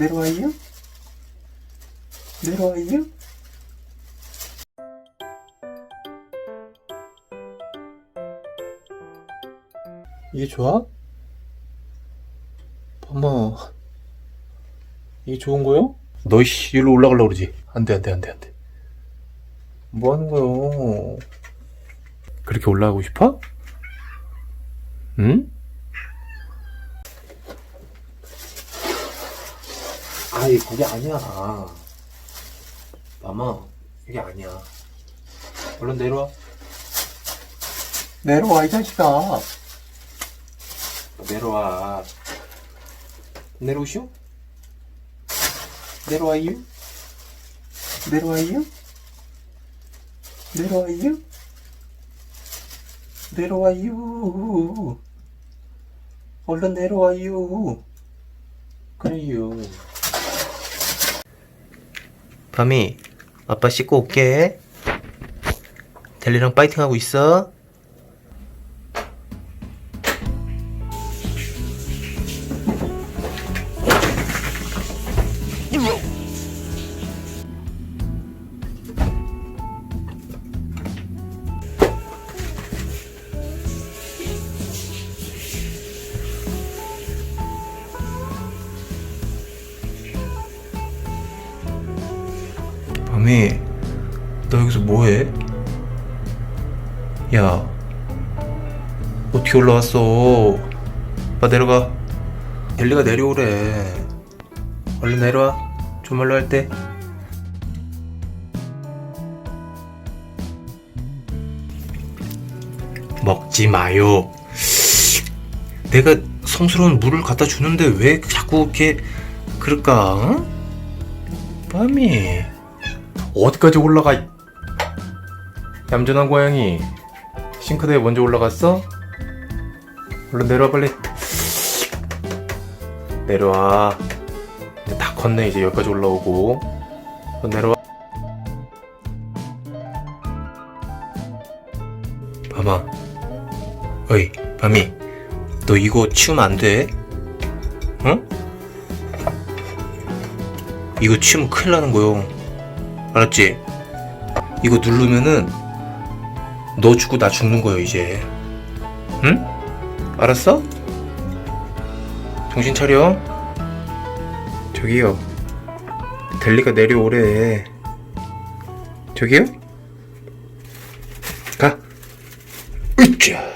내려와요? 내려와요? 이게 좋아? 엄마 이게 좋은 거요? 너 씨, 일로 올라가려고 그러지? 안 돼, 안 돼, 안 돼, 안 돼. 뭐 하는 거요? 그렇게 올라가고 싶어? 응? 아이, 그게 아니야. 마마, 그게 아니야. 얼른 내려와. 내려와, 이 자식아. 내려와. 내려오시오? 내려와요? 내려와요? 내려와요? 내려와요? 얼른 내려와요. 그래요. 밤이 아빠 씻고 올게. 델리랑 파이팅 하고 있어. 밤이, 너 여기서 뭐해? 야, 어떻게 올라왔어? 빠 내려가. 델리가 내려오래. 얼른 내려와. 조말로 할 때. 먹지 마요. 내가 성스러운 물을 갖다 주는데 왜 자꾸 이렇게 그럴까? 응? 밤이 어디까지 올라가? 얌전한 고양이. 싱크대에 먼저 올라갔어? 얼른 내려와 빨리. 내려와. 이제 다 컸네. 이제 여기까지 올라오고. 얼른 내려와. 밤아 어이 밤이 너 이거 치우면 안 돼? 응? 이거 치우면 큰일 나는 거요 알았지? 이거 누르면은 너 죽고 나 죽는 거예요 이제 응? 알았어? 정신 차려 저기요 델리가 내려오래 저기요? 가 으쨔